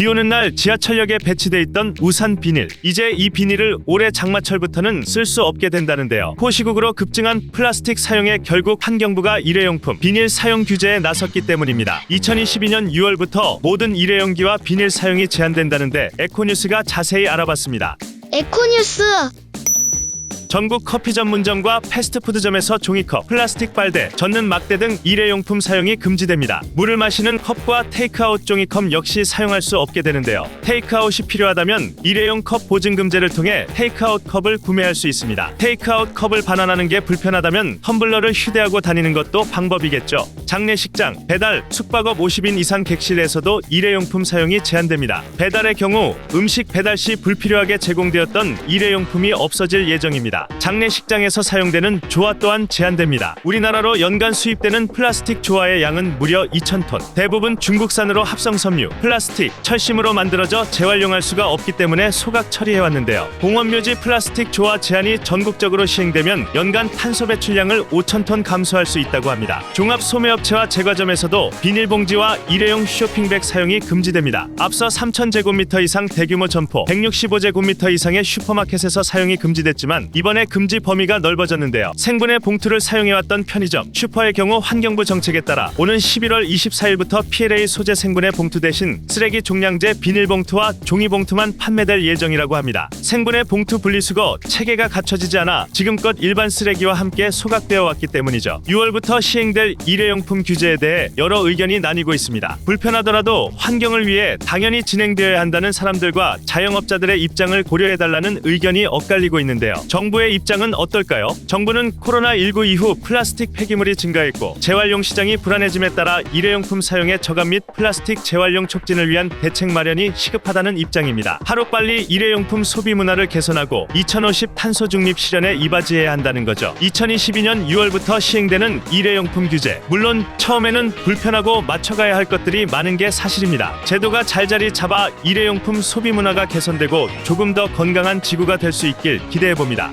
비 오는 날 지하철역에 배치돼 있던 우산 비닐. 이제 이 비닐을 올해 장마철부터는 쓸 수 없게 된다는데요. 호시국으로 급증한 플라스틱 사용에 결국 환경부가 일회용품 비닐 사용 규제에 나섰기 때문입니다. 2022년 6월부터 모든 일회용기와 비닐 사용이 제한된다는데 에코뉴스가 자세히 알아봤습니다. 에코뉴스 전국 커피 전문점과 패스트푸드점에서 종이컵, 플라스틱 빨대, 젓는 막대 등 일회용품 사용이 금지됩니다. 물을 마시는 컵과 테이크아웃 종이컵 역시 사용할 수 없게 되는데요. 테이크아웃이 필요하다면 일회용 컵 보증 금제를 통해 테이크아웃 컵을 구매할 수 있습니다. 테이크아웃 컵을 반환하는 게 불편하다면 텀블러를 휴대하고 다니는 것도 방법이겠죠. 장례식장, 배달, 숙박업 50인 이상 객실에서도 일회용품 사용이 제한됩니다. 배달의 경우 음식 배달 시 불필요하게 제공되었던 일회용품이 없어질 예정입니다. 장례식장에서 사용되는 조화 또한 제한됩니다. 우리나라로 연간 수입되는 플라스틱 조화의 양은 무려 2,000톤. 대부분 중국산으로 합성 섬유, 플라스틱, 철심으로 만들어져 재활용할 수가 없기 때문에 소각 처리해 왔는데요. 공원묘지 플라스틱 조화 제한이 전국적으로 시행되면 연간 탄소 배출량을 5,000톤 감소할 수 있다고 합니다. 종합 소매업체와 제과점에서도 비닐봉지와 일회용 쇼핑백 사용이 금지됩니다. 앞서 3,000제곱미터 이상 대규모 점포, 165제곱미터 이상의 슈퍼마켓에서 사용이 금지됐지만 이번 에 금지 범위가 넓어졌는데요. 생분해 봉투를 사용해왔던 편의점, 슈퍼의 경우 환경부 정책에 따라 오는 11월 24일부터 PLA 소재 생분해 봉투 대신 쓰레기 종량제 비닐봉투와 종이봉투만 판매될 예정이라고 합니다. 생분해 봉투 분리수거 체계가 갖춰지지 않아 지금껏 일반 쓰레기와 함께 소각되어 왔기 때문이죠. 6월부터 시행될 일회용품 규제에 대해 여러 의견이 나뉘고 있습니다. 불편하더라도 환경을 위해 당연히 진행되어야 한다는 사람들과 자영업자들의 입장을 고려해달라는 의견이 엇갈리고 있는데요. 정부의 입장은 어떨까요? 정부는 코로나19 이후 플라스틱 폐기물이 증가했고 재활용 시장이 불안해짐에 따라 일회용품 사용의 저감 및 플라스틱 재활용 촉진을 위한 대책 마련이 시급하다는 입장입니다. 하루빨리 일회용품 소비 문화를 개선하고 2050 탄소 중립 실현에 이바지해야 한다는 거죠. 2022년 6월부터 시행되는 일회용품 규제. 물론 처음에는 불편하고 맞춰가야 할 것들이 많은 게 사실입니다. 제도가 잘 자리 잡아 일회용품 소비 문화가 개선되고 조금 더 건강한 지구가 될 수 있길 기대해 봅니다.